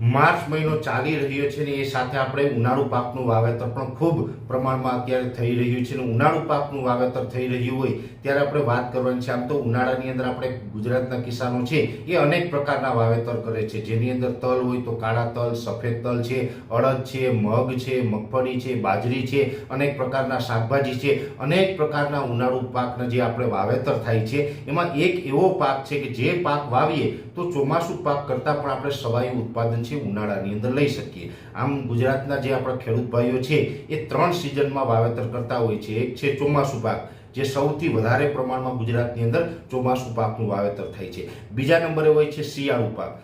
March મહિનો ચાલી રહ્યો છે ને એ સાથે આપણે ઉનાળુ પાકનું વાવેતર પણ ખૂબ પ્રમાણમાં અત્યારે થઈ રહ્યું છે ને ઉનાળુ પાકનું વાવેતર થઈ રહ્યું હોય ત્યારે આપણે વાત કરવાની છે, આમ તો ઉનાળાની અંદર આપણે ગુજરાતના કિસાનો છે એ અનેક પ્રકારના વાવેતર કરે છે. જેની અંદર તલ હોય તો કાળા તલ, સફેદ તલ છે, અડદ છે, મગ છે, મગફળી છે, બાજરી છે, અનેક પ્રકારના શાકભાજી છે. અનેક પ્રકારના ઉનાળુ પાકના જે આપણે વાવેતર થાય છે, એમાં એક એવો પાક છે કે જે પાક વાવીએ તો ચોમાસું પાક કરતાં પણ આપણે સવાયું ઉત્પાદન છે, ઉનાળાની અંદર લઈ શકીએ. આમ ગુજરાતના જે આપણા ખેડૂત ભાઈઓ છે, એ ત્રણ સિઝનમાં વાવેતર કરતા હોય છે. એક છે ચોમાસું પાક, જે સૌથી વધારે પ્રમાણમાં ગુજરાતની અંદર ચોમાસું પાકનું વાવેતર થાય છે. બીજા નંબરે હોય છે શિયાળુ પાક.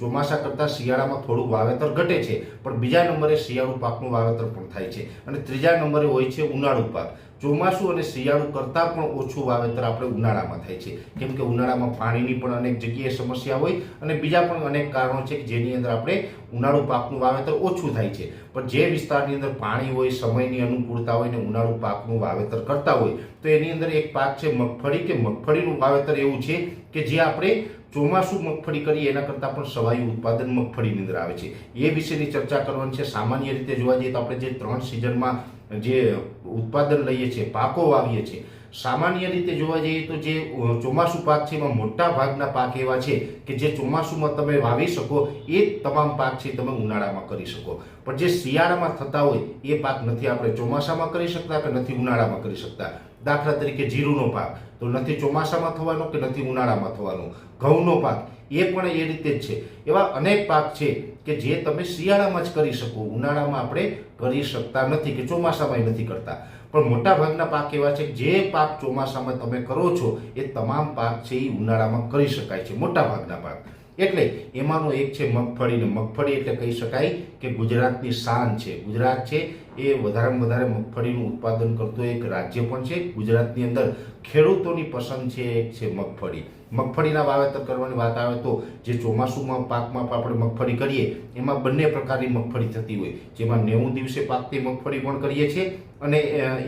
ચોમાસા કરતાં શિયાળામાં થોડું વાવેતર ઘટે છે, પણ બીજા નંબરે શિયાળુ પાકનું વાવેતર પણ થાય છે. અને ત્રીજા નંબરે હોય છે ઉનાળુ પાક. ચોમાસું અને શિયાળુ કરતાં પણ ઓછું વાવેતર આપણે ઉનાળામાં થાય છે. કેમ કે ઉનાળામાં પાણીની પણ અનેક જગ્યાએ સમસ્યા હોય અને બીજા પણ અનેક કારણો છે કે જેની અંદર આપણે ઉનાળુ પાકનું વાવેતર ઓછું થાય છે. પણ જે વિસ્તારની અંદર પાણી હોય, સમયની અનુકૂળતા હોય ને ઉનાળુ પાકનું વાવેતર કરતા હોય, તો એની અંદર એક પાક છે મગફળી કે મગફળીનું વાવેતર એવું છે કે જે આપણે ચોમાસું મગફળી કરીએ એના કરતાં પણ સવાયું ઉત્પાદન મગફળીની અંદર આવે છે. એ વિશેની ચર્ચા કરવાની છે. સામાન્ય રીતે જોવા જઈએ તો આપણે જે ત્રણ સિઝનમાં જે ઉત્પાદન લઈએ છીએ, પાકો વાવીએ છીએ. સામાન્ય રીતે જોવા જઈએ તો જે ચોમાસુ પાક છે એમાં મોટા ભાગના પાક એવા છે કે જે ચોમાસુમાં તમે વાવી શકો, એ તમામ પાક છે તમે ઉનાળામાં કરી શકો. પણ જે શિયાળામાં થતા હોય, એ પાક નથી આપણે ચોમાસામાં કરી શકતા કે નથી ઉનાળામાં કરી શકતા. દાખલા તરીકે જીરુનો પાક, તો નથી ચોમાસામાં થવાનો કે નથી ઉનાળામાં થવાનો. ઘઉંનો પાક એ પણ એ રીતે જ છે. એવા અનેક પાક છે કે જે તમે શિયાળામાં જ કરી શકો. ઉનાળામાં આપણે કરી શકતા નથી કે ચોમાસામાં નથી કરતા. પણ મોટાભાગના પાક એવા છે જે પાક ચોમાસામાં તમે કરો છો, એ તમામ પાક છે એ ઉનાળામાં કરી શકાય છે મોટા ભાગના પાક. એટલે એમાંનો એક છે મગફળી ને મગફળી એટલે કહી શકાય કે ગુજરાતની શાન છે. ગુજરાત છે એ વધારેમાં વધારે મગફળીનું ઉત્પાદન કરતું એક રાજ્ય પણ છે ગુજરાતની અંદર. ખેડૂતોની પસંદ છે એક છે મગફળી. મગફળીના વાવેતર કરવાની વાત આવે તો જે ચોમાસુમાં પાકમાં આપણે મગફળી કરીએ, એમાં બંને પ્રકારની મગફળી થતી હોય. જેમાં નેવું દિવસે પાકતી મગફળી પણ કરીએ છીએ અને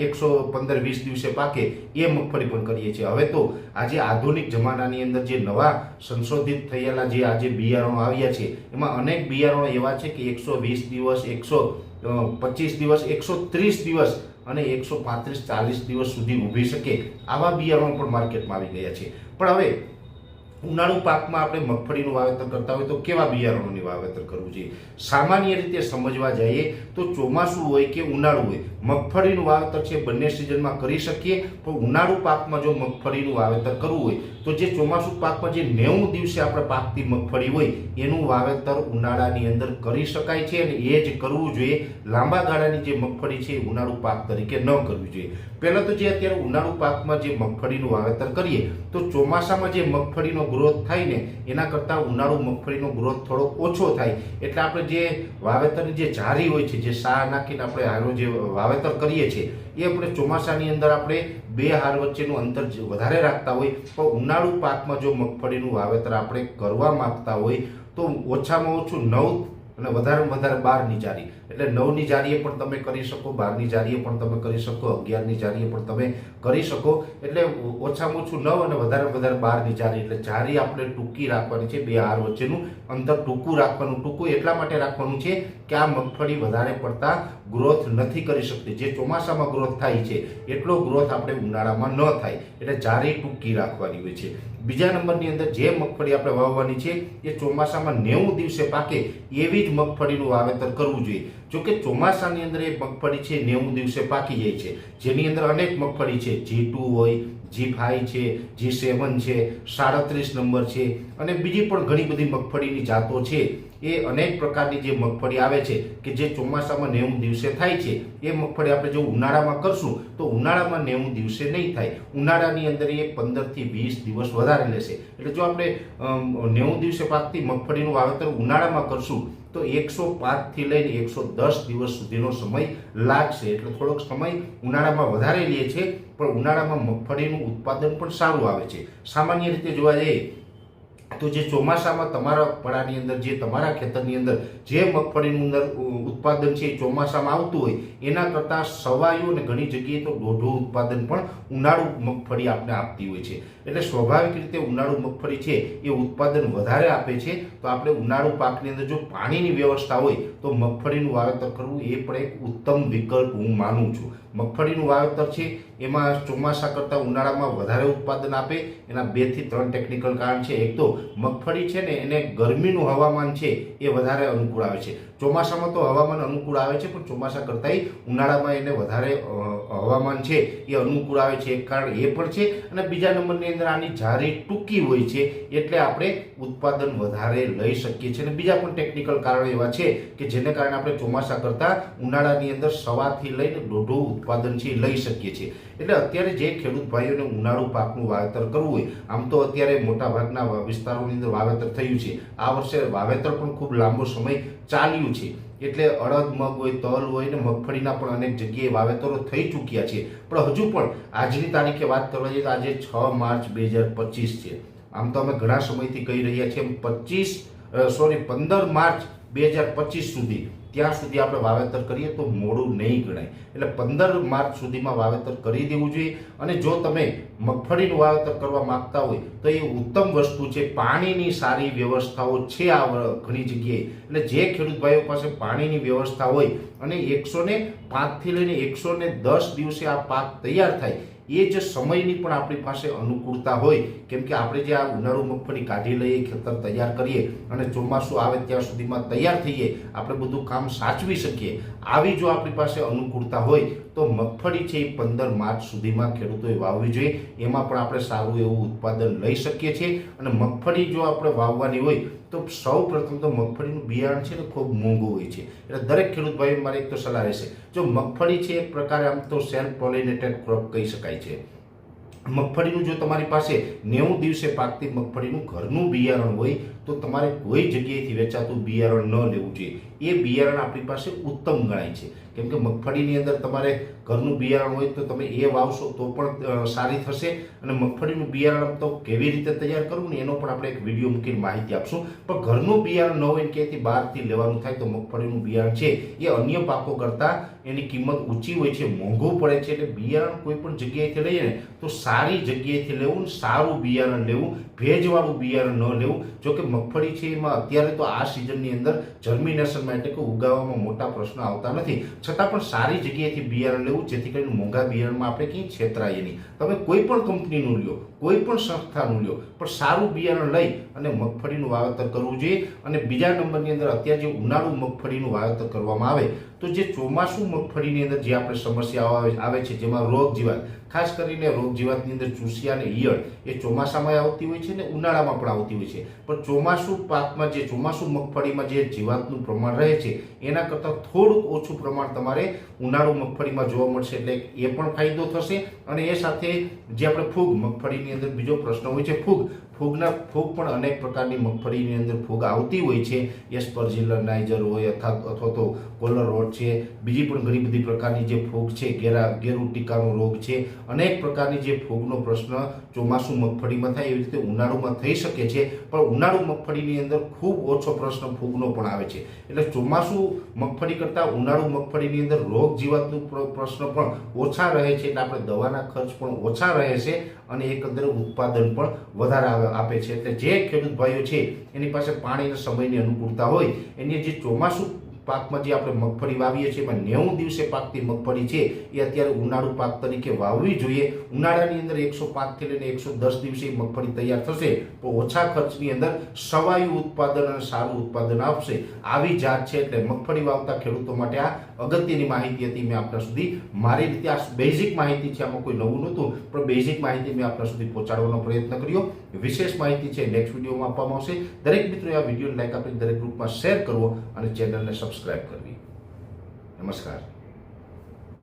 એકસો પંદર વીસ દિવસે પાકે એ મગફળી પણ કરીએ છીએ. હવે તો આજે આધુનિક જમાનાની અંદર જે નવા સંશોધિત થયેલા જે આજે બિયારણો આવ્યા છે, એમાં અનેક બિયારણો એવા છે કે એકસો વીસ દિવસ, એકસો પચીસ દિવસ, એકસો ત્રીસ દિવસ અને એકસો પાંત્રીસ ચાલીસ દિવસ સુધી ઊભી શકે, આવા બિયારણો પણ માર્કેટમાં આવી ગયા છે. પણ હવે ઉનાળુ પાકમાં આપણે મગફળીનું વાવેતર કરતા હોય તો કેવા બિયારણોની વાવેતર કરવું જોઈએ? સામાન્ય રીતે સમજવા જઈએ તો ચોમાસું હોય કે ઉનાળું હોય, મગફળીનું વાવેતર છે બંને સિઝનમાં કરી શકીએ, પણ ઉનાળુ પાકમાં જો મગફળીનું વાવેતર કરવું હોય, તો જે ચોમાસું પાકમાં જે નેવું દિવસે આપણે પાકતી મગફળી હોય, એનું વાવેતર ઉનાળાની અંદર કરી શકાય છે અને એ જ કરવું જોઈએ. લાંબા ગાળાની જે મગફળી છે એ ઉનાળુ પાક તરીકે ન કરવી જોઈએ. પહેલાં તો જે અત્યારે ઉનાળુ પાકમાં જે મગફળીનું વાવેતર કરીએ, તો ચોમાસામાં જે મગફળીનો ગ્રોથ થાય ને, એના કરતાં ઉનાળુ મગફળીનો ગ્રોથ થોડો ઓછો થાય. એટલે આપણે જે વાવેતરની જે જારી હોય છે, જે સા નાખીને આપણે હારો જે વાવેતર કરીએ છીએ, એ આપણે ચોમાસાની અંદર આપણે બે હાર વચ્ચેનું અંતર વધારે રાખતા હોય, પણ ઉનાળુ પાકમાં જો મગફળીનું વાવેતર આપણે કરવા માંગતા હોય, તો ઓછામાં ઓછું નવ અને વધારેમાં વધારે બારની જારી. એટલે નવની જારીએ પણ તમે કરી શકો, બારની જારીએ પણ તમે કરી શકો, અગિયારની જારીએ પણ તમે કરી શકો. એટલે ઓછામાં ઓછું નવ અને વધારે વધારે બારની જારી. એટલે જારી આપણે ટૂંકી રાખવાની છે, બે હાર વચ્ચેનું. અંતર ટૂંકું રાખવાનું. ટૂંકું એટલા માટે રાખવાનું છે કે આ મગફળી વધારે પડતા ગ્રોથ નથી કરી શકતી. જે ચોમાસામાં ગ્રોથ થાય છે, એટલો ગ્રોથ આપણે ઉનાળામાં ન થાય. એટલે જારી ટૂંકી રાખવાની હોય છે. બીજા નંબરની અંદર જે મગફળી આપણે વાવવાની છે, એ ચોમાસામાં નેવું દિવસે પાકે એવી જ મગફળીનું વાવેતર કરવું જોઈએ. જો કે ચોમાસાની અંદર એ મગફળી છે, નેવું દિવસે પાકી જાય છે. જેની અંદર અનેક મગફળી છે, જી હોય જી ફાઈવ છે, જી સેવન છે, સાડત્રીસ નંબર છે અને બીજી પણ ઘણી બધી મગફળીની જાતો છે. એ અનેક પ્રકારની જે મગફળી આવે છે કે જે ચોમાસામાં નેવું દિવસે થાય છે, એ મગફળી આપણે જો ઉનાળામાં કરશું, તો ઉનાળામાં નેવું દિવસે નહીં થાય. ઉનાળાની અંદર એ પંદરથી વીસ દિવસ વધારે લેશે. એટલે જો આપણે નેવું દિવસે પાકતી મગફળીનું વાવેતર ઉનાળામાં કરશું, તો એકસો પાંચથી લઈને એકસો દસ દિવસ સુધીનો સમય લાગશે. એટલે થોડોક સમય ઉનાળામાં વધારે લે છે પણ ઉનાળામાં મગફળીનું ઉત્પાદન પણ સારું આવે છે. સામાન્ય રીતે જોવા જઈએ તો જે ચોમાસામાં તમારા પડાની અંદર, જે તમારા ખેતરની અંદર, જે મગફળીનું અંદર ઉત્પાદન છે એ ચોમાસામાં આવતું હોય, એના કરતાં સવાયું અને ઘણી જગ્યાએ તો દોઢું ઉત્પાદન પણ ઉનાળુ મગફળી આપને આપતી હોય છે. એટલે સ્વાભાવિક રીતે ઉનાળુ મગફળી છે એ ઉત્પાદન વધારે આપે છે. તો આપણે ઉનાળુ પાકની અંદર જો પાણીની વ્યવસ્થા હોય, તો મગફળીનું વાવેતર કરવું એ પણ એક ઉત્તમ વિકલ્પ હું માનું છું. મગફળીનું વાવેતર છે, એમાં ચોમાસા કરતાં ઉનાળામાં વધારે ઉત્પાદન આપે. એના બેથી ત્રણ ટેકનિકલ કારણ છે. એક તો મગફળી છે ને એને ગરમીનું હવામાન છે એ વધારે અનુકૂળ આવે છે. ચોમાસામાં તો હવામાન અનુકૂળ આવે છે, પણ ચોમાસા કરતાંય ઉનાળામાં એને વધારે હવામાન છે એ અનુકૂળ આવે છે. એક કારણ એ પણ છે અને બીજા નંબરની અંદર આની જારી ટૂંકી હોય છે એટલે આપણે ઉત્પાદન વધારે લઈ શકીએ છીએ. અને બીજા પણ ટેકનિકલ કારણો એવા છે કે જેને કારણે આપણે ચોમાસા કરતાં ઉનાળાની અંદર સવારથી લઈને દોઢું ઉત્પાદન છે લઈ શકીએ છીએ. એટલે અત્યારે જે ખેડૂત ભાઈઓને ઉનાળુ પાકનું વાવેતર કરવું હોય, આમ તો અત્યારે મોટા ભાગના વા- વિસ્તારોની અંદર વાવેતર થયું છે. આ વર્ષે વાવેતર પણ ખૂબ લાંબો સમય ચાલ્યું છે. એટલે અડદ, મગ હોય, તલ હોય ને મગફળીના પણ અનેક જગ્યાએ વાવેતરો થઈ ચૂક્યા છે. પણ હજુ પણ આજની તારીખે વાત કરવા જઈએ તો આજે છ માર્ચ બે હજાર પચીસ છે. આમ તો અમે ઘણા સમયથી કહી રહ્યા છીએ પચીસ સોરી પંદર માર્ચ બે હજાર પચીસ સુધી. ત્યાં સુધી આપણે વાવેતર કરીએ તો મોડું નહીં ગણાય. એટલે પંદર માર્ચ સુધીમાં વાવેતર કરી દેવું જોઈએ અને જો તમે મગફળીનું વાવેતર કરવા માંગતા હોય તો એ ઉત્તમ વસ્તુ છે. પાણીની સારી વ્યવસ્થાઓ છે આ ઘણી જગ્યાએ. એટલે જે ખેડૂત ભાઈઓ પાસે પાણીની વ્યવસ્થા હોય અને એકસો ને પાંચથી લઈને એકસો ને દસ દિવસે આ પાક તૈયાર થાય એ જે સમયની પણ આપણી પાસે અનુકૂળતા હોય, કેમ કે આપણે જે આ ઉનાળુ મગફળી કાઢી લઈએ, ખેતર તૈયાર કરીએ અને ચોમાસું આવે ત્યાં સુધીમાં તૈયાર થઈએ, આપણે બધું કામ સાચવી શકીએ. આવી જો આપણી પાસે અનુકૂળતા હોય તો મગફળી છે એ પંદર માર્ચ સુધીમાં ખેડૂતોએ વાવવી જોઈએ. એમાં પણ આપણે સારું એવું ઉત્પાદન લઈ શકીએ છીએ. અને મગફળી જો આપણે વાવવાની હોય તો સૌ પ્રથમ તો મગફળીનું બિયારણ છે ને ખૂબ મોંઘું હોય છે. એટલે દરેક ખેડૂત ભાઈ મારે એક તો સલાહ રહેશે. જો મગફળી છે એક પ્રકારે આમ તો સેલ્ફ પોલિનેટેડ ક્રોપ કહી શકાય છે. મગફળીનું જો તમારી પાસે નેવું દિવસે પાકતી મગફળીનું ઘરનું બિયારણ હોય તો તમારે કોઈ જગ્યાએથી વેચાતું બિયારણ ન લેવું જોઈએ. એ બિયારણ આપણી પાસે ઉત્તમ ગણાય છે. કેમ કે મગફળીની અંદર તમારે ઘરનું બિયારણ હોય તો તમે એ વાવશો તો પણ સારી થશે. અને મગફળીનું બિયારણ તો કેવી રીતે તૈયાર કરવું ને એનો પણ આપણે એક વીડિયો મૂકીને માહિતી આપશું. પણ ઘરનું બિયારણ ન હોય ક્યાંયથી બહારથી લેવાનું થાય તો મગફળીનું બિયારણ છે એ અન્ય પાકો કરતાં એની કિંમત ઊંચી હોય છે, મોંઘું પડે છે. એટલે બિયારણ કોઈ પણ જગ્યાએથી લઈએ ને તો સારી જગ્યાએથી લેવું સારું બિયારણ લેવું, ભેજવાળું બિયારણ ન લેવું. જો કે મગફળી છે એમાં અત્યારે તો આ સિઝનની અંદર જર્મિનેશનમાં એટલે કે ઉગાવવામાં મોટા પ્રશ્નો આવતા નથી. છતાં પણ સારી જગ્યાએથી બિયારણ લેવું, જેથી કરીને મોંઘા બિયારણમાં આપણે ક્યાંય છેતરાઈએ નહીં. તમે કોઈ પણ કંપનીનું લ્યો કોઈ પણ સંસ્થાનું લ્યો, પણ સારું બિયારણ લઈ અને મગફળીનું વાવેતર કરવું જોઈએ. અને બીજા નંબરની અંદર અત્યારે જે ઉનાળુ મગફળીનું વાવેતર કરવામાં આવે તો જે ચોમાસું મગફળીની અંદર જે આપણે સમસ્યાઓ આવે છે જેમાં રોગ જીવાત, ખાસ કરીને રોગ જીવાતની અંદર ચૂસિયા અને ઈયળ, એ ચોમાસામાં આવતી હોય છે ને ઉનાળામાં પણ આવતી હોય છે. પણ ચોમાસું પાકમાં જે ચોમાસું મગફળીમાં જે જીવાતનું પ્રમાણ રહે છે, એના કરતાં થોડુંક ઓછું પ્રમાણ તમારે ઉનાળુ મગફળીમાં જોવા મળશે, એટલે એ પણ ફાયદો થશે. અને એ સાથે જે આપણે ફૂગ, મગફળીની અંદર બીજો પ્રશ્ન હોય છે ફૂગ. ફૂગના ફૂગ પણ અનેક પ્રકારની મગફળીની અંદર ફૂગ આવતી હોય છે. એસ્પરજિલર નાઇજર હોય, અથવા અથવા તો કોલર રોડ છે, બીજી પણ ઘણી બધી પ્રકારની જે ફૂગ છે, ગેરા ગેરુ ટીકાનો રોગ છે, અનેક પ્રકારની જે ફૂગનો પ્રશ્ન ચોમાસું મગફળીમાં થાય, એવી રીતે ઉનાળુમાં થઈ શકે છે, પણ ઉનાળુ મગફળીની અંદર ખૂબ ઓછો પ્રશ્ન ફૂગનો પણ આવે છે. એટલે ચોમાસું મગફળી કરતાં ઉનાળુ મગફળીની અંદર રોગ જીવાતનું પ્રશ્ન પણ ઓછા રહે છે, એટલે આપણે દવાના ખર્ચ પણ ઓછા રહે છે, અને એકંદરે ઉત્પાદન પણ વધારે આપે છે. એટલે જે ખેડૂત ભાઈઓ છે, એની પાસે પાણીના સમયની અનુકૂળતા હોય, એની જે ચોમાસું પાકમાં જે આપણે મગફળી વાવીએ છીએ, એમાં નેવું દિવસે પાકતી મગફળી છે, એ અત્યારે ઉનાળુ પાક તરીકે વાવવી જોઈએ. ઉનાળાની અંદર એકસો પાંચથી લઈને એકસો દસ દિવસે મગફળી તૈયાર થશે, તો ઓછા ખર્ચની અંદર સવાયું ઉત્પાદન અને સારું ઉત્પાદન આપશે. આવી જાત છે એટલે મગફળી વાવતા ખેડૂતો માટે આ અગત્યની માહિતી હતી. મેં આપણા સુધી મારી રીતે આ બેઝિક માહિતી છે, આમાં કોઈ નવું નહોતું, પણ બેઝિક માહિતી મેં આપણા સુધી પહોંચાડવાનો પ્રયત્ન કર્યો. વિશેષ માહિતી છે નેક્સ્ટ વિડીયોમાં આપવામાં આવશે. દરેક મિત્રોએ આ વિડીયોને લાઈક આપીને દરેક ગ્રુપમાં શેર કરવો અને ચેનલને સબસ્ક્રાઇબ કરવી. નમસ્કાર.